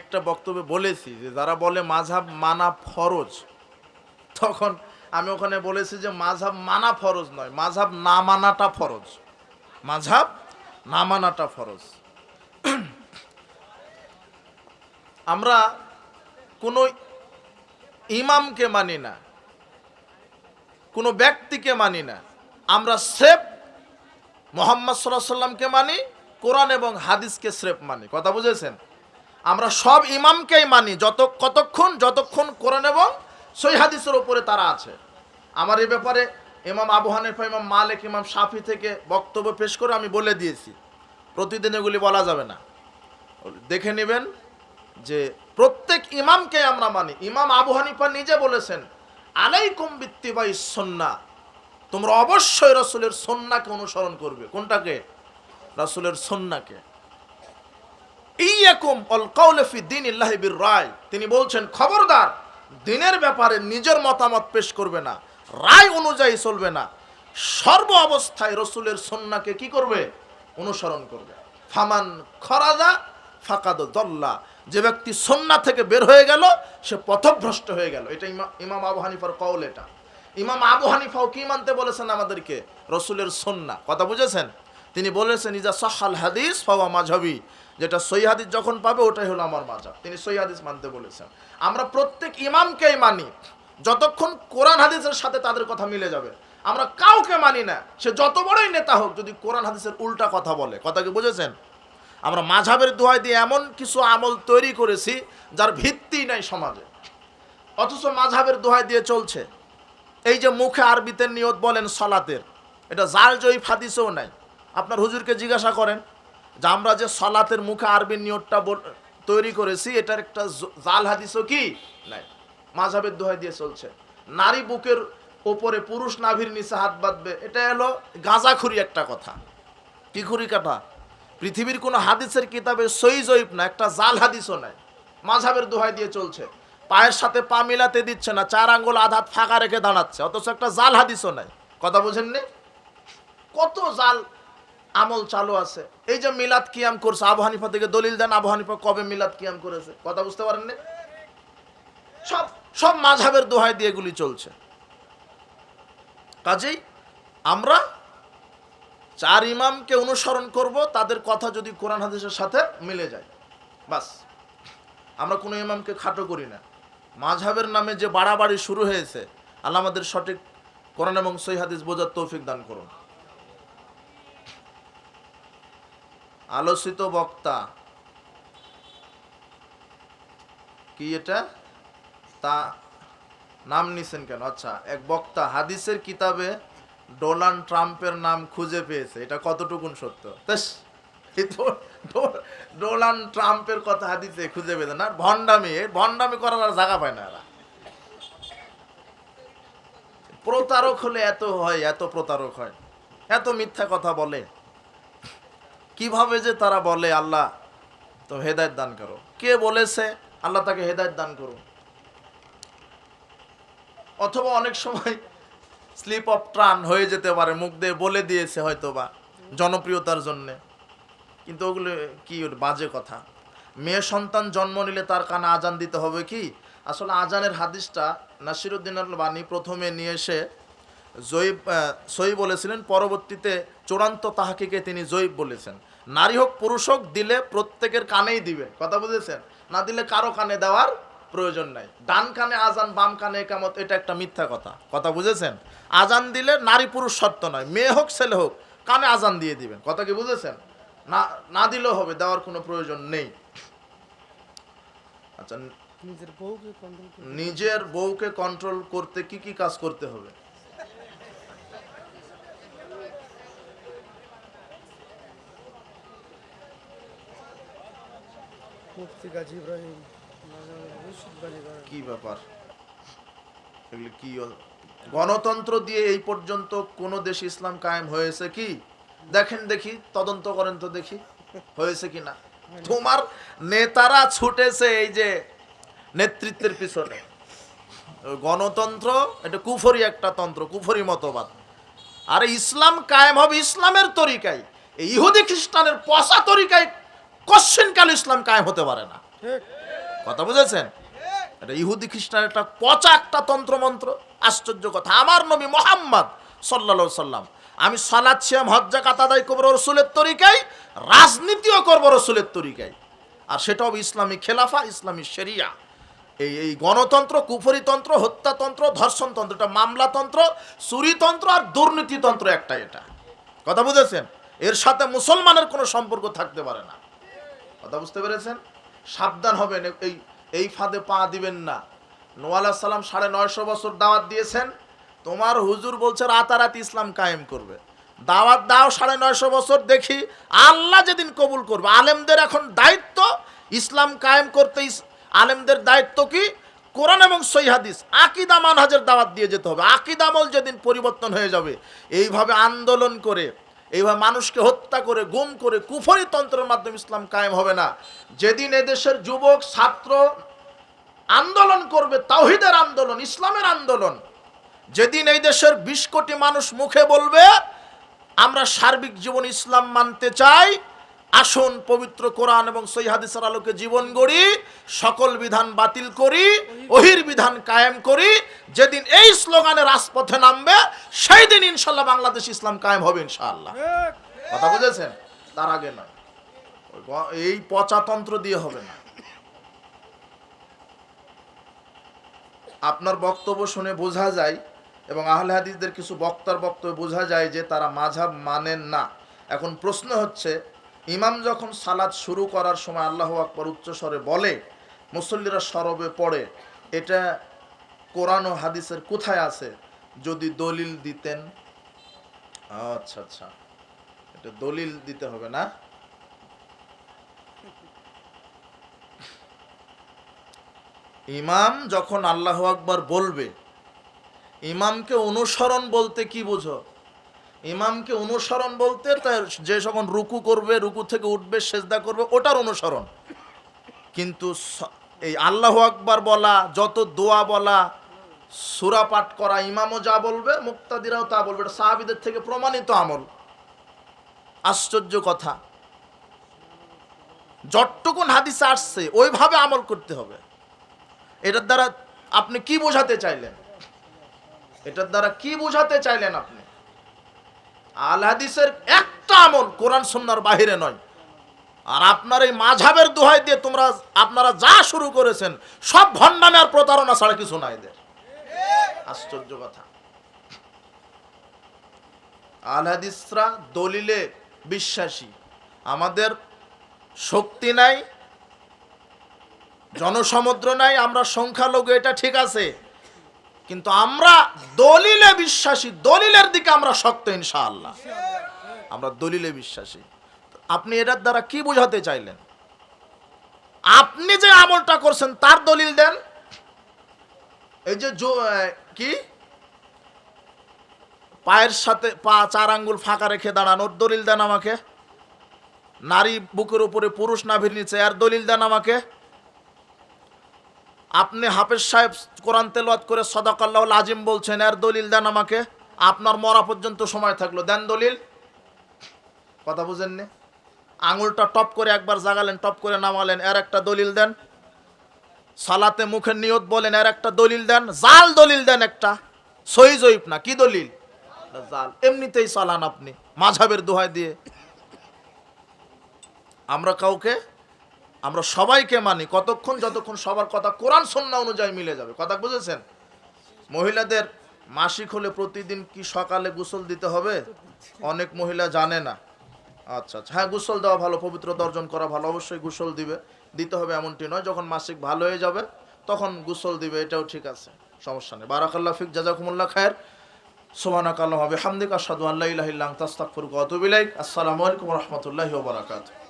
একটা বক্তব্যে বলেছি যে যারা বলে মাঝহাব মানা ফরজ, তখন আমি ওখানে বলেছি যে মাঝহাব মানা ফরজ নয়, মাঝহাব না মানাটা ফরজ। মাঝহাব না মানাটা ফরজ। আমরা কোনো ইমামকে মানি না, কোনো ব্যক্তিকে মানি না, আমরা স্রেফ মোহাম্মদ সাল্লাহ সাল্লামকে মানি, কোরআন এবং হাদিসকে স্রেফ মানি। কথা বুঝেছেন? আমরা সব ইমামকেই মানি, যত, কতক্ষণ, যতক্ষণ কোরআন এবং সই হাদিসের উপরে তারা আছে। আমার এই ব্যাপারে ইমাম আবু হানিফা, ইমাম মালিক, ইমাম সাফি থেকে বক্তব্য পেশ করে আমি বলে দিয়েছি। প্রতিদিন এগুলি বলা যাবে না। দেখে নেবেন যে প্রত্যেক ইমামকে আমরা মানি। ইমাম আবু হানিফা নিজে বলেছেন, আলাইকুম বিত্তিবাই সন্না। তোমরা অবশ্যই রসুলের সন্নাকে অনুসরণ করবে। কোনটাকে? রসুলের সন্নাকে। ইয়াকুম অল কাউলফি দিন ইল্লাহিবির রায়। তিনি বলছেন, খবরদার, দিনের ব্যাপারে নিজের মতামত পেশ করবে না। রায় অনুযায়ী চলবে না। সর্ব অবস্থায় রসুলের সন্নাকে কি করবে? অনুসরণ করবে। ফামান খরাজা ফাকাদ দল্লা। যে ব্যক্তি সন্না থেকে বের হয়ে গেল, সে পথভ্রষ্ট হয়ে গেল। এটা ইমা- ইমাম আবু হানিফার কৌল এটা। ইমাম আবু হানিফাও কি মানতে বলেছেন আমাদেরকে? রসুলের সন্না। কথা বুঝেছেন? তিনি বলেছেন, ইজা সাহাল হাদিস ফাওয়া মাঝাবি যেটা সৈহাদিস যখন পাবে, ওটাই হলো আমার মাঝাব তিনি সৈহাদিস মানতে বলেছেন। আমরা প্রত্যেক ইমামকেই মানি। যতক্ষণ কোরআন হাদিসের সাথে তাদের কথা মিলে যাবে। আমরা কাউকে মানি না। সে যত বড়ই নেতা হোক, যদি কোরআন হাদিসের উল্টা কথা বলে। কথা কি বুঝেছেন? আমরা মাঝাবের দোয়াই দিয়ে এমন কিছু আমল তৈরি করেছি, যার ভিত্তি নাই সমাজে। অথচ মাঝাবের দোহাই দিয়ে চলছে। এই যে মুখে আরবিতে নিয়ত বলেন সলাতের, এটা জাল জয়ী ফাদিসেও নাই। আপনার হুজুরকে জিজ্ঞাসা করেন যে আমরা যে সলাতের মুখে আরবির নিয়তটা তৈরি করেছি, এটার একটা জাল হাদিসও কি? নাই। মাঝাবের দোহাই দিয়ে চলছে। নারী বুকের ওপরে পুরুষ নাভির নিচে হাত বাঁধবে, এটা হলো গাঁজাখুরি একটা কথা। কি খুরি কাটা পৃথিবীর কোনো হাদিসের কিতাবে সই জয়ীব না, একটা জাল হাদিসও নাই। মাঝাবের দোহাই দিয়ে চলছে। পায়ের সাথে পা মিলাতে দিচ্ছে না, চার আঙ্গুল আধাত ফাঁকা রেখে দাঁড়াচ্ছে, অথচ একটা জাল হাদিসও নাই। কথা বুঝেননি? কত জাল আমল চালু আছে। এই যে মিলাদ কিয়াম করছে, আবু হানিফা থেকে দলিল দেন, আবু হানিফা কবে মিলাদ কিয়াম করেছে? কথা বুঝতে পারেন পারেননি? সব সব মাঝাবের দোহাই দিয়ে এগুলি চলছে। কাজেই আমরা চার ইমামকে অনুসরণ করব, তাদের কথা যদি কোরআন হাদিসের সাথে মিলে যায়। বাস। আমরা কোনো ইমামকে খাটো করি না। মাঝহাবের নামে যে বাড়াবাড়ি শুরু হয়েছে, আল্লাহ আমাদের সঠিক কোরআন এবং সই হাদিস বোঝার তৌফিক দান করুন। আলোচিত বক্তা। কি এটা? তা নাম নিছেন কেন? আচ্ছা এক বক্তা হাদিসের কিতাবে ডোনাল্ড ট্রাম্পের নাম খুঁজে পেয়েছে। এটা কতটুকুন সত্য? ডোনাল্ড ট্রাম্পের কথা হাদিসে খুঁজে পেয়েছে না? ভণ্ডামি এই ভণ্ডামি করার আর জায়গা পায় না এরা। প্রতারক হলে এত হয়, এত প্রতারক হয়। এত মিথ্যা কথা বলে। কীভাবে যে তারা বলে, আল্লাহ, তো হেদায়ত দান করো। কে বলেছে, আল্লাহ তাকে হেদায়ত দান করো অথবা অনেক সময় স্লিপ অফ ট্রান হয়ে যেতে পারে, মুখ দিয়ে বলে দিয়েছে হয়তো বা জনপ্রিয়তার জন্যে। কিন্তু ওগুলো কি বাজে কথা? মেয়ে সন্তান জন্ম নিলে তার কানে আজান দিতে হবে কি? আসলে আজানের হাদিসটা নাসিরুদ্দিন বাণী প্রথমে নিয়ে এসে আহ, সই বলেছিলেন পরবর্তীতে চূড়ান্ত তাহাকিকে তিনি জয়ীব বলেছেন। নারী হোক পুরুষ হোক দিলে প্রত্যেকের কানেই দিবে। কথা বুঝেছেন? না দিলে কারও কানে দেওয়ার প্রয়োজন নাই। ডান কানে আজান বাম কানে একামত এটা একটা মিথ্যা কথা। কথা বুঝেছেন? আজান দিলে নারী পুরুষ সত্য নয়। মেয়ে হোক ছেলে হোক কানে আজান দিয়ে দিবেন। কথা কি বুঝেছেন? না না দিলেও হবে দেওয়ার কোনো প্রয়োজন নেই। আচ্ছা নিজের বউকে কন্ট্রোল নিজের বউকে কন্ট্রোল করতে কি কি কাজ করতে হবে? মুফতি গাজী ইব্রাহিম কি ব্যাপার? এগুলি কি গণতন্ত্র দিয়ে এই পর্যন্ত কোন দেশ ইসলাম কায়েম হয়েছে কি? দেখেন দেখি, তদন্ত করেন তো দেখি, হয়েছে কি না? তোমার নেতারা ছুটেছে এই যে নেতৃত্বের পিছনে। গণতন্ত্র, এটা কুফরি একটা তন্ত্র, কুফরি মতবাদ। আর ইসলাম কায়েম হবে ইসলামের তরিকায়। ইহুদি খ্রিস্টানের পচা তরিকায় কশ্চিনকাল ইসলাম কায়েম হতে পারে না? কথা বুঝেছেন? এটা ইহুদি খ্রিস্টানের একটা পচা একটা তন্ত্রমন্ত্র। আশ্চর্য কথা। আমার নবী মোহাম্মদ সাল্লা সাল্লাম আমি সালাদ শ্যাম হজ্জা কাতাদাই করব রসুলের তরিকায় রাজনীতিও করব রসুলের তরিকায়। আর সেটাও ইসলামী খেলাফা ইসলামী শরিয়া। এই এই গণতন্ত্র কুফরিতন্ত্র হত্যাতন্ত্র ধর্ষণতন্ত্র এটা মামলাতন্ত্র চুরিতন্ত্র আর দুর্নীতিতন্ত্র একটা এটা। কথা বুঝেছেন? এর সাথে মুসলমানের কোনো সম্পর্ক থাকতে পারে না। কথা বুঝতে পেরেছেন? সাবধান হবেন, এই এই ফাঁদে পা দিবেন না। নোয়ালা সালাম সাড়ে নয়শো বছর দাওয়াত দিয়েছেন। তোমার হুজুর বলছে রাতারাতি ইসলাম কায়েম করবে। দাওয়াত দাও সাড়ে নয়শো বছর, দেখি আল্লাহ যেদিন কবুল করবে। আলেমদের এখন দায়িত্ব ইসলাম কায়েম করতে আলেমদের দায়িত্ব কি? কোরআন এবং সৈহাদিস আকিদা মানহাজের দাওয়াত দিয়ে যেতে হবে। আকিদামল যেদিন পরিবর্তন হয়ে যাবে, এইভাবে আন্দোলন করে এইভাবে মানুষকে হত্যা করে, গুম করে কুফরি তন্ত্রের মাধ্যমে ইসলাম কায়েম হবে না। যেদিন এদেশের যুবক, ছাত্র আন্দোলন করবে তাহিদের আন্দোলন, ইসলামের আন্দোলন, যেদিন এই দেশের বিশ কোটি মানুষ মুখে বলবে, আমরা সার্বিক জীবন ইসলাম মানতে চাই আসুন পবিত্র কোরআন এবং সই হাদিসের আলোকে জীবন গড়ি, সকল বিধান বাতিল করি ওহির বিধান কায়েম করি। যেদিন এই স্লোগানে রাজপথে নামবে সেই দিন ইনশাল্লাহ বাংলাদেশ ইসলাম কায়েম হবে ইনশাআল্লাহ কথা বুঝেছেন? তার আগে না। এই পচাতন্ত্র দিয়ে হবে না। আপনার বক্তব্য শুনে বোঝা যায় এবং আহলে হাদিসদের কিছু বক্তার বক্তব্য বোঝা যায় যে তারা মাঝাব মানেন না। এখন প্রশ্ন হচ্ছে ইমাম যখন সালাদ শুরু করার সময় আল্লাহ আকবর উচ্চস্বরে বলে, মুসল্লিরা সরবে পড়ে, এটা কোরআন ও হাদিসের কোথায় আছে? যদি দলিল দিতেন। আচ্ছা আচ্ছা। এটা দলিল দিতে হবে না? ইমাম যখন আল্লাহ আকবার বলবে, ইমামকে অনুসরণ বলতে কি বুঝো? ইমামকে অনুসরণ বলতে তার যে যখন রুকু করবে, রুকু থেকে উঠবে, সেজদা করবে, ওটার অনুসরণ। কিন্তু এই আল্লাহ আকবার বলা, যত দোয়া বলা, সুরা পাঠ করা, ইমামও যা বলবে, মুক্তাদিরাও তা বলবে, এটা সাহাবিদের থেকে প্রমাণিত আমল। আশ্চর্য কথা। যতটুকুন হাদিসে আসছে, ওইভাবে আমল করতে হবে। এটার দ্বারা আপনি কি বোঝাতে চাইলেন? এটার দ্বারা কি বোঝাতে চাইলেন আপনি? আল হাদিসের একটা আমল কোরআন সুন্নার বাহিরে নয়। আর আপনার এই মাঝাবের দোহাই দিয়ে তোমরা, আপনারা যা শুরু করেছেন, সব ভণ্ডামে আর প্রতারণা ছাড়া কিছু নাই এদের। আশ্চর্য কথা। আল হাদিসরা দলিলে বিশ্বাসী। আমাদের শক্তি নাই, জনসমুদ্র নাই, আমরা সংখ্যালঘু, এটা ঠিক আছে। কিন্তু আমরা দলিলে বিশ্বাসী, দলিলের দিকে আমরা শক্ত ইনশাআল্লাহ। আমরা দলিলে বিশ্বাসী। আপনি এটার দ্বারা কি বোঝাতে চাইলেন? আপনি যে আমলটা করছেন, তার দলিল দেন। এই যে কি? পায়ের সাথে পা, চার আঙ্গুল ফাঁকা রেখে দাঁড়ানোর দলিল দেন আমাকে। নারী বুকের উপরে পুরুষ নাভির নিচে আর দলিল দেন আমাকে। আপনি হাফেজ সাহেব কোরআন তেলাওয়াত করে সদাকাল্লাহ আজিম বলছেন, এর দলিল দেন আমাকে। আপনার মরা পর্যন্ত সময় থাকল। দেন দলিল। কথা বুঝেননি? আঙুলটা টপ করে একবার জাগালেন, টপ করে নামালেন, এর একটা দলিল দেন। সালাতে মুখের নিয়ত বলেন, এর একটা দলিল দেন। জাল দলিল দেন একটা। সহি জয়ীব না, কি দলিল? জাল। এমনিতেই চালান আপনি মাঝাবের দোহাই দিয়ে। আমরা কাউকে আমরা সবাইকে মানি, কতক্ষণ যতক্ষণ সবার কথা কোরআন সন্না অনুযায়ী মিলে যাবে। কথা বুঝেছেন? মহিলাদের মাসিক হলে প্রতিদিন কি সকালে গোসল দিতে হবে? অনেক মহিলা জানে না। আচ্ছা আচ্ছা। হ্যাঁ গোসল দেওয়া ভালো, পবিত্রতা অর্জন করা ভালো, অবশ্যই গোসল দিবে। দিতে হবে এমনটি নয়, যখন মাসিক ভালো হয়ে যাবে, তখন গোসল দিবে, এটাও ঠিক আছে, সমস্যা নেই। বারাকাল্লা ফিক, জাজাকুমুল্লাহ খায়ের। সোমানাক হবে হামদিক আসাদু আল্লাহ ওয়া আতুবু ইলাইক। আসসালামু আলাইকুম রাহমাতুল্লাহি ওয়া বারাকাতুহু।